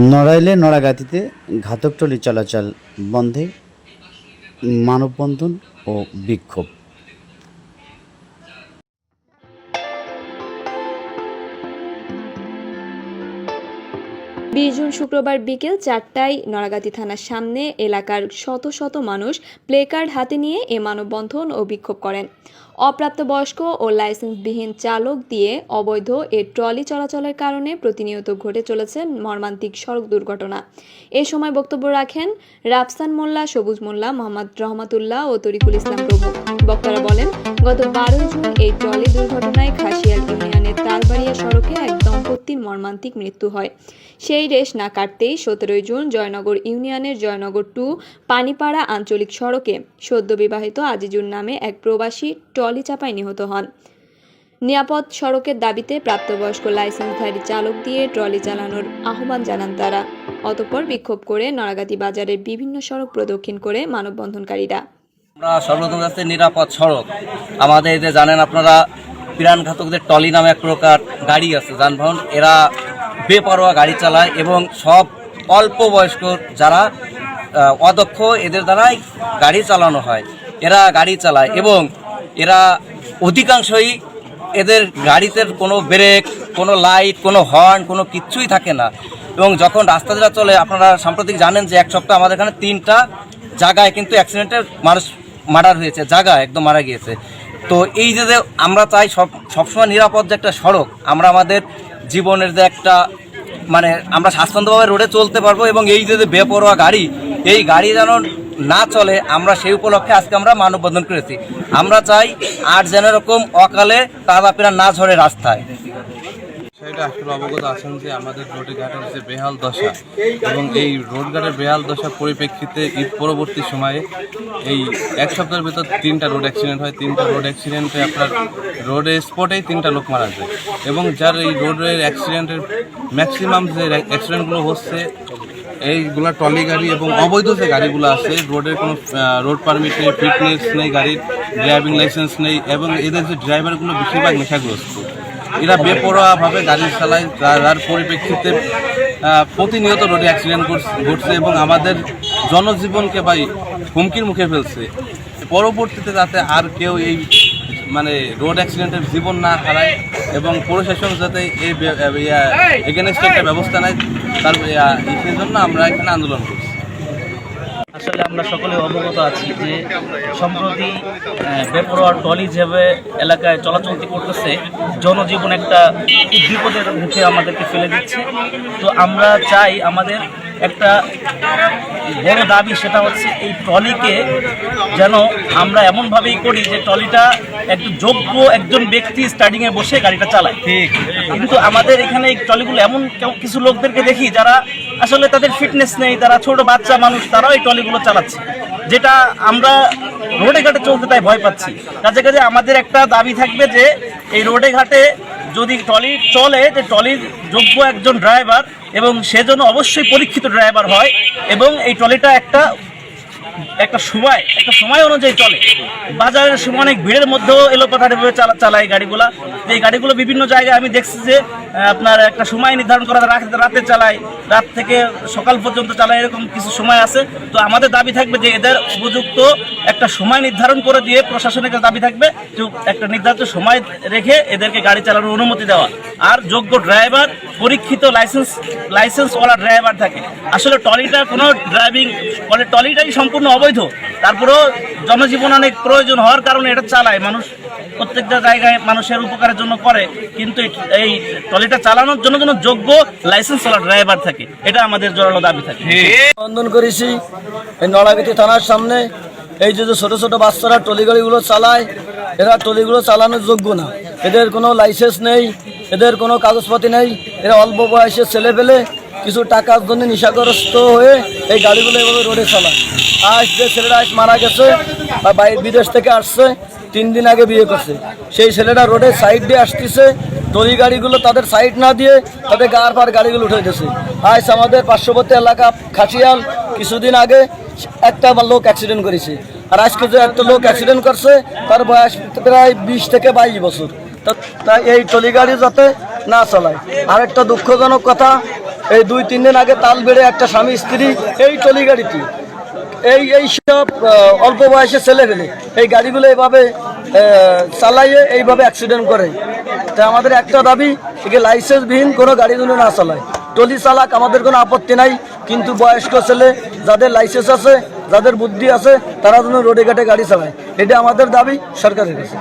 নড়াইলে নড়াগাতিতে ঘাতক ট্রলি চলাচল বন্ধে মানববন্ধন ও বিক্ষোভ। বিশ জুন শুক্রবার বিকেল চারটায় নড়াগাতি থানার সামনে এলাকার শত শত মানুষ প্লেকার্ড হাতে নিয়ে এ মানববন্ধন ও বিক্ষোভ করেন। অপ্রাপ্তবয়স্ক ও লাইসেন্সবিহীন চালক দিয়ে অবৈধ এ ট্রলি চলাচলের কারণে প্রতিনিয়ত ঘটে চলেছে মর্মান্তিক সড়ক দুর্ঘটনা। এ সময় বক্তব্য রাখেন রাফসান মোল্লা, সবুজ মোল্লা, মোহাম্মদ রহমাতুল্লাহ ও তরিকুল ইসলাম প্রমুখ। বক্তারা বলেন, গত বারোই জুন এই ট্রলি দুর্ঘটনায় খাসিয়াল মর্মান্তিক মৃত্যু হয়। সেই রেশ না কাটতেই সতেরোই জুন জয়নগর ইউনিয়নের জয়নগর টু পানিপাড়া আঞ্চলিক সড়কে সদ্য বিবাহিত আজিজুর নামে এক প্রবাসী ট্রলি চাপায় নিহত হন। নিরাপদ সড়কের দাবিতে প্রাপ্তবয়স্ক লাইসেন্সধারী চালক দিয়ে ট্রলি চালানোর আহ্বান জানান তারা। অতঃপর বিক্ষোভ করে নড়াগাতি বাজারের বিভিন্ন সড়ক প্রদক্ষিণ করে মানববন্ধনকারীরা। আমরা সর্বপ্রথম নিরাপদ সড়ক। আমাদের যে জানেন আপনারা প্রাণঘাতকদের টলি নামে এক প্রকার গাড়ি আছে, যানবাহন। এরা বেপরোয়া গাড়ি চালায় এবং সব অল্প বয়স্ক যারা অদক্ষ, এদের দ্বারাই গাড়ি চালানো হয়। এরা গাড়ি চালায় এবং এরা অধিকাংশই এদের গাড়িতে কোনো ব্রেক, কোনো লাইট, কোনো হর্ন, কোনো কিচ্ছুই থাকে না। এবং যখন রাস্তা যেটা চলে, আপনারা সাম্প্রতিক জানেন যে এক সপ্তাহ আমাদের এখানে তিনটা জায়গায় কিন্তু অ্যাক্সিডেন্টের মানুষ মার্ডার হয়েছে, জায়গা একদম মারা গিয়েছে। তো এই যে যে আমরা চাই সব, সবসময় নিরাপদ যে একটা সড়ক, আমরা আমাদের জীবনের যে একটা মানে আমরা স্বাচ্ছন্দ্যভাবে রোডে চলতে পারব এবং এই যে বেপরোয়া গাড়ি, এই গাড়ি যেন না চলে, আমরা সেই উপলক্ষে আজকে আমরা মানববন্ধন করেছি। আমরা চাই আর যেন এরকম অকালে তাজা পেরা না ঝরে রাস্তায়। সেটা আসলে অবগত আছেন যে আমাদের রোডে ঘাটের যে বেহাল দশা এবং এই রোড ঘাটের বেহাল দশার পরিপ্রেক্ষিতে ঈদ পরবর্তী সময়ে এই এক সপ্তাহের ভেতর তিনটা রোড অ্যাক্সিডেন্ট হয়। তিনটা রোড অ্যাক্সিডেন্টে আপনার রোডে স্পটেই তিনটা লোক মারা যায় এবং যার এই রোডের অ্যাক্সিডেন্টের ম্যাক্সিমাম যে অ্যাক্সিডেন্টগুলো হচ্ছে, এইগুলা ট্রলি গাড়ি এবং অবৈধ যে গাড়িগুলো আছে, রোডের কোনো রোড পারমিট নেই, ফিটনেস নেই, গাড়ির ড্রাইভিং লাইসেন্স নেই এবং এদের যে ড্রাইভারগুলো বেশিরভাগ নেশাগ্রস্ত। এরা বেপরোয়াভাবে গাড়ি চালায় যার পরিপ্রেক্ষিতে প্রতিনিয়ত রোডে অ্যাক্সিডেন্ট ঘটছে এবং আমাদের জনজীবনকে ভাই হুমকির মুখে ফেলছে। পরবর্তীতে যাতে আর কেউ এই মানে রোড অ্যাক্সিডেন্টের জীবন না হারায় এবং প্রশাসন যাতে এই এগেনস্টে একটা ব্যবস্থা নেয় তার আহ, সেই জন্য আমরা এখানে আন্দোলন করছি। আসলে আমরা সকলে অবগত আছি যে সম্প্রতি বেপরোয়া টলি যেভাবে এলাকায় চলাচলতি করতেছে জনজীবন একটা বিপদের মুখে আমাদেরকে ফেলে দিচ্ছে। তো আমরা চাই আমাদের একটা বড় দাবি সেটা হচ্ছে এই ট্রলিকে যেন আমরা এমনভাবেই করি যে ট্রলিটা একজন যোগ্য একজন ব্যক্তি স্টার্টিংয়ে বসে গাড়িটা চালায়। ঠিক। কিন্তু আমাদের এখানে এই ট্রলিগুলো এমন কেউ- কিছু লোকদেরকে দেখি যারা আসলে তাদের ফিটনেস নেই, তারা ছোট বাচ্চা মানুষ, তারাও এই ট্রলিগুলো চালাচ্ছে। যেটা আমরা রোডে ঘাটে চলতে তাই ভয় পাচ্ছি। কাজে কাজে আমাদের একটা দাবি থাকবে যে, এই রোডে ঘাটে যদি ট্রলি চলে, যে ট্রলির যোগ্য একজন ড্রাইভার এবং সেজন্য অবশ্যই পরীক্ষিত ড্রাইভার হয় এবং এই ট্রলিটা একটা একটা সময় একটা সময় অনুযায়ী চলে। বাজারের সময় অনেক ভিড়ের মধ্যেও এলোপাথারিভাবে চালা চালায় গাড়িগুলা। এই গাড়িগুলো বিভিন্ন জায়গায় আমি দেখছি যে আপনার একটা সময় নির্ধারণ করা রাত- চালায়। রাত থেকে সকাল পর্যন্ত চালায়, এরকম কিছু সময় আছে। তো আমাদের দাবি থাকবে যে এদের উপযুক্ত একটা সময় নির্ধারণ করে দিয়ে প্রশাসনের দাবি থাকবে যে একটা নির্ধারিত সময় রেখে এদেরকে গাড়ি চালানোর অনুমতি দেওয়া। আর যোগ্য ড্রাইভার, পরীক্ষিত লাইসেন্স লাইসেন্সওয়ালা ড্রাইভার থাকে। আসলে টলিটা কোনো ড্রাইভিং ফলে টলিটাই সম্পূর্ণ অবৈধ। তারপরেও জনজীবন অনেক প্রয়োজন হওয়ার কারণে এটা চালায়। মানুষ প্রত্যেকটা জায়গায় মানুষের উপকারের জন্য করে কিন্তু এই- টলিটা চালানোর জন্য যেন যোগ্য লাইসেন্সওয়ালা ড্রাইভার থাকে। এটা আমাদের জোরালো দাবি থাকে। বন্ধন করেছি এই নড়াগিটি থানার সামনে। এই যে যে ছোটো ছোটো বাচ্চারা টলি গাড়িগুলো চালায় এরা টলিগুলো চালানোর যোগ্য না। এদের কোনো লাইসেন্স নেই এদের কোনো কাগজপাতি নেই। এরা অল্প বয়সে ছেলে পেলে কিছু টাকার জন্য নিশাগ্রস্ত হয়ে এই গাড়িগুলো এভাবে রোডে চালায়। আজ যে ছেলেটা আজ মারা গেছে বা বাইরে বিদেশ থেকে আসছে, তিন দিন আগে বিয়ে করছে। সেই ছেলেটা রোডে সাইড দিয়ে আসতেছে, টলি গাড়িগুলো তাদের সাইড না দিয়ে তাদের গার পার গাড়িগুলো উঠে গেছে আজ আমাদের পার্শ্ববর্তী এলাকা খাসিয়াল কিছুদিন আগে একটা লোক অ্যাক্সিডেন্ট করেছে। আর আজকে যে একটা লোক অ্যাক্সিডেন্ট করছে, তার বয়স প্রায় বিশ থেকে বাইশ বছর। তা- এই টলি গাড়ি যাতে না চালায়। আর একটা দুঃখজনক কথা এই দুই, তিন দিন আগে তাল বেড়ে একটা স্বামী, স্ত্রী, এই টলি গাড়িটি এই এই সব অল্প বয়সে ছেলে গেলে এই গাড়িগুলো এইভাবে চালাইয়ে এইভাবে অ্যাক্সিডেন্ট করে। তা আমাদের একটা দাবি একে লাইসেন্সবিহীন কোনো গাড়িগুলো না চালায়। টলি চালাক, আমাদের কোনো আপত্তি নাই। কিন্তু বয়স্ক ছেলে, যাদের লাইসেন্স আছে, যাদের বুদ্ধি আছে, তারা যেন রোডে ঘাটে গাড়ি চালায়। এটা আমাদের দাবি সরকারের কাছে।